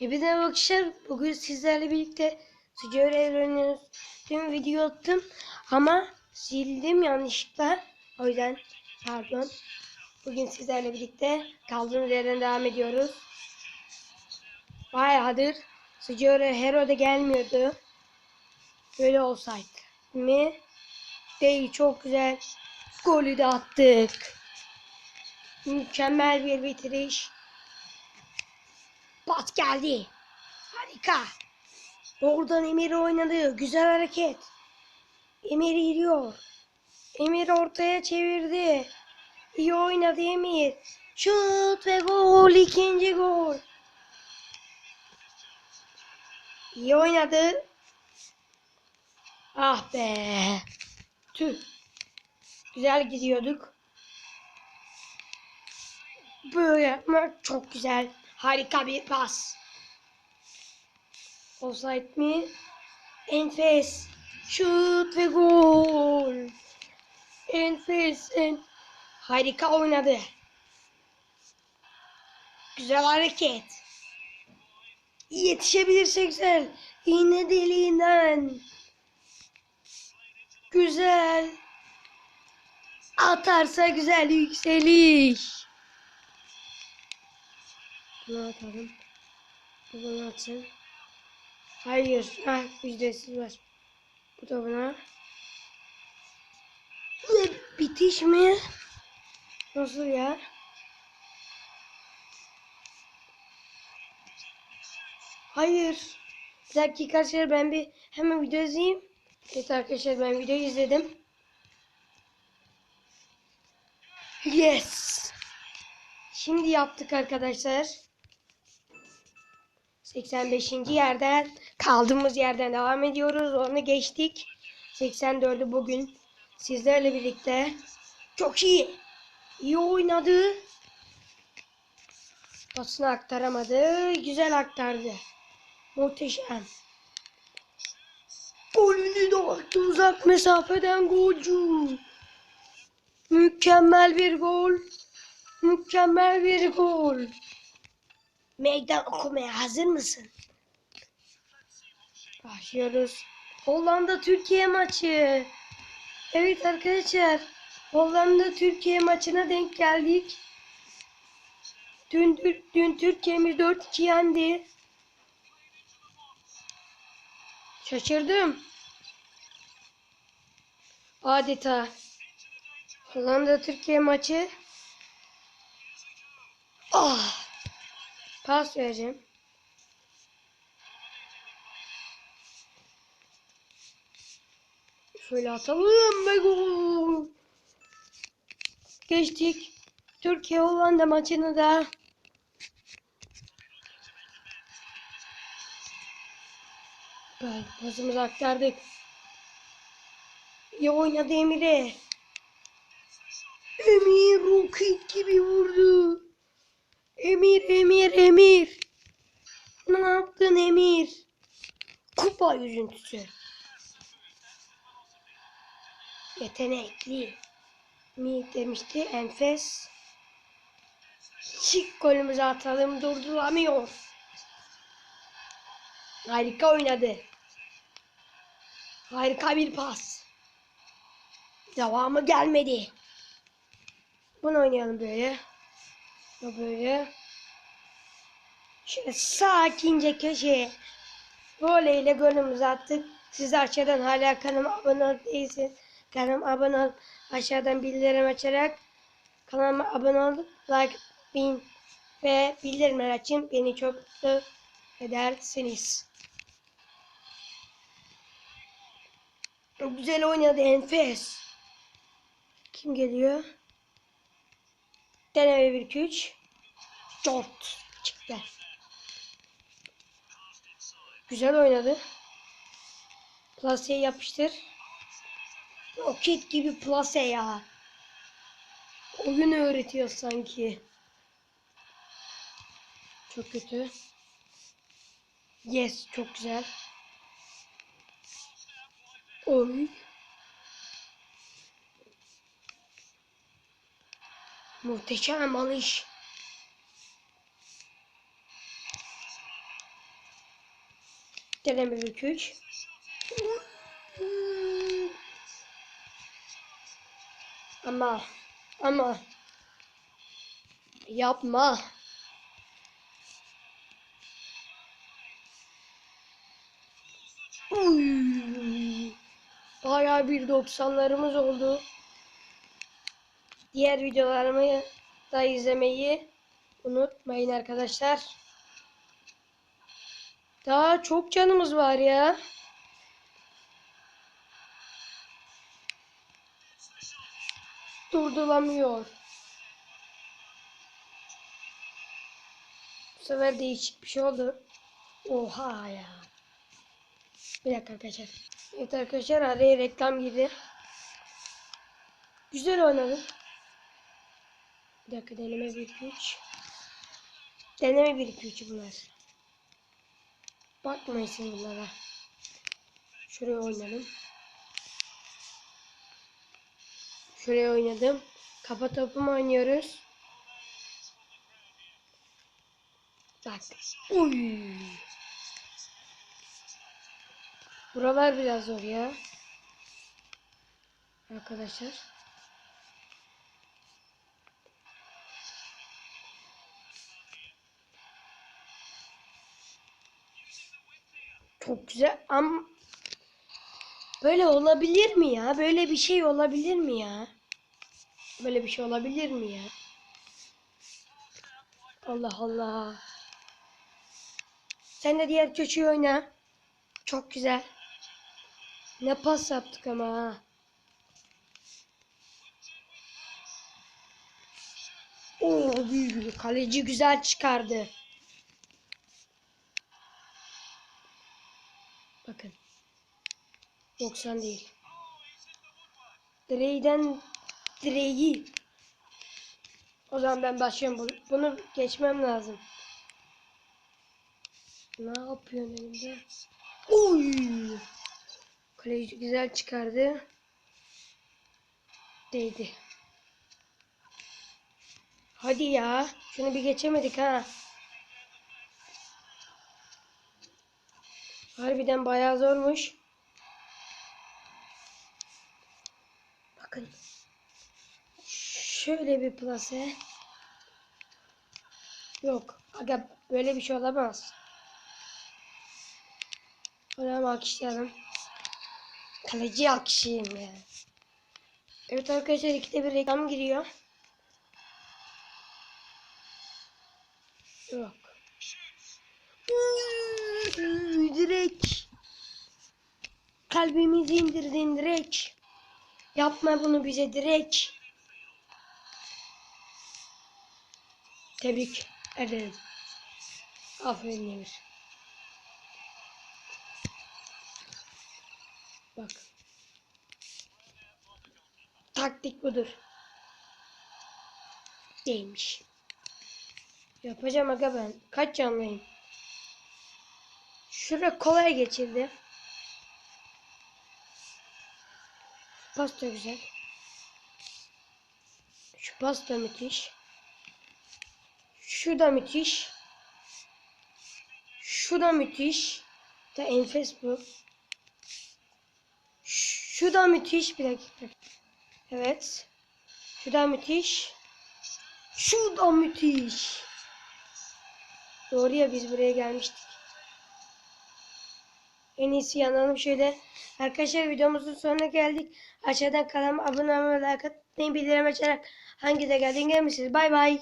Hepinize arkadaşlar bugün sizlerle birlikte Sıcak Evreni'nin tüm video attım ama sildim yanlışlıkla o yüzden pardon. Bugün sizlerle birlikte kaldığımız yerden devam ediyoruz. Bayağıdır Sıcak Hero da gelmiyordu. Böyle olsaydı mi? Değil çok güzel. Golü de attık. Mükemmel bir bitiriş. Pas geldi. Harika. Oradan Emir oynadı. Güzel hareket. Emir giriyor. Emir ortaya çevirdi. İyi oynadı Emir. Şut ve gol. ikinci gol. İyi oynadı. Ah be. Tüh. Güzel gidiyorduk. Böyle yapmak çok güzel. Harika bir pas. Offside mi? Enfes. Şut ve gol. Enfes. En... Harika oynadı. Güzel hareket. Yetişebilirse güzel. İğne deliğinden. Güzel. Atarsa güzel yükseliş. Bunu atalım. Bu bana atsın. Hayır. Ah ücretsiz var. Bu da buna. Bitiş mi? Nasıl ya? Hayır. Bir dakika arkadaşlar ben bir hemen video izleyeyim. Evet arkadaşlar ben videoyu izledim. Yes. Şimdi yaptık arkadaşlar. 85. yerden kaldığımız yerden devam ediyoruz. Onu geçtik. 84'ü bugün sizlerle birlikte çok iyi. İyi oynadı. Pasını aktaramadı. Güzel aktardı. Muhteşem. Golünü de attı uzak mesafeden golcü. Mükemmel bir gol. Mükemmel bir gol. Meydan okumaya hazır mısın? Başlıyoruz. Hollanda Türkiye maçı. Evet arkadaşlar. Hollanda Türkiye maçına denk geldik. Dün, dün Türkiye'miz 4-2 yendi. Şaşırdım. Adeta. Hollanda Türkiye maçı. Ah. Pas vereceğim. Şöyle atalım ve gol. Geçtik. Türkiye Hollanda maçını da. Pasımızı aktardık. İyi oynadı Emir'e. Emir roket gibi vurdu. Emir, Emir, Emir. Ne yaptın Emir? Kupa yüzüntüsü. Yetenekli. Mi demişti enfes. Çık golümüzü atalım durduramıyor. Harika oynadı. Harika bir pas. Devamı gelmedi. Bunu oynayalım böyle. Bu böyle. Şöyle sakince köşeye. Voleyle golümüzü attık. Siz aşağıdan hala kanalıma abone ol değilseniz kanalıma abone ol. Aşağıdan bildirim açarak kanalıma abone ol. Like, bin ve bildirimler açın. Beni çok mutlu edersiniz. Güzel oynadı enfes. Kim geliyor? Deneme 1 2 3. Dört çıktı. Güzel oynadı. Plaseye yapıştır. Roket gibi plase ya. Oyun öğretiyor sanki. Çok kötü. Yes çok güzel. Oy. Muhteşem alış. Deneme 1 3. Ama ama yapma. Uy. Bayağı bir 90'larımız oldu. Diğer videolarımı da izlemeyi unutmayın arkadaşlar. Daha çok canımız var ya. Durdulamıyor. Bu sefer değişik bir şey oldu. Oha ya. Bir dakika arkadaşlar. Evet arkadaşlar araya reklam girdi. Güzel oynadım. Bir dakika deneme 1 2 3. Deneme 1 2 3 bunlar. Bakmayın bunlara. Şuraya oynadım. Şuraya oynadım. Kafa topu mu oynuyoruz? Bak. Uy. Buralar biraz zor ya. Arkadaşlar. Çok güzel ama böyle olabilir mi ya? Böyle bir şey olabilir mi ya? Böyle bir şey olabilir mi ya? Allah Allah. Sen de diğer köşeyi oyna. Çok güzel. Ne pas yaptık ama ha. Oo büyük kaleci güzel çıkardı. Bakın. 90 değil. Direğden direği. O zaman ben başlıyorum. Bunu, geçmem lazım. Ne yapıyorsun elimde? Oy! Kaleci güzel çıkardı. Değdi. Hadi ya. Şunu bir geçemedik ha. Harbiden bayağı zormuş. Bakın. Şöyle bir plase. Yok. Aga böyle bir şey olamaz. Ona alkışlayalım. Kaleci alkışlayayım ya. Evet arkadaşlar ikide bir reklam giriyor. Yok. Direkt. Kalbimizi indirdin direkt. Yapma bunu bize direkt. Tebrik ederim. Aferin Emir. Bak. Taktik budur. Değilmiş. Yapacağım aga ben. Kaç canlıyım? Şuraya kolay geçildi. Pas da güzel. Şu pas da müthiş. Şu da müthiş. Şu da müthiş. Da enfes bu. Şu da müthiş. Bir dakika. Evet. Şu da müthiş. Şu da müthiş. Doğru ya biz buraya gelmiştik. En iyisi yanalım şöyle. Arkadaşlar videomuzun sonuna geldik. Aşağıdan kanalıma abone olmayı, like atmayı, bildirim açarak hangi de geldiğini gelmişsiniz. Bay bay.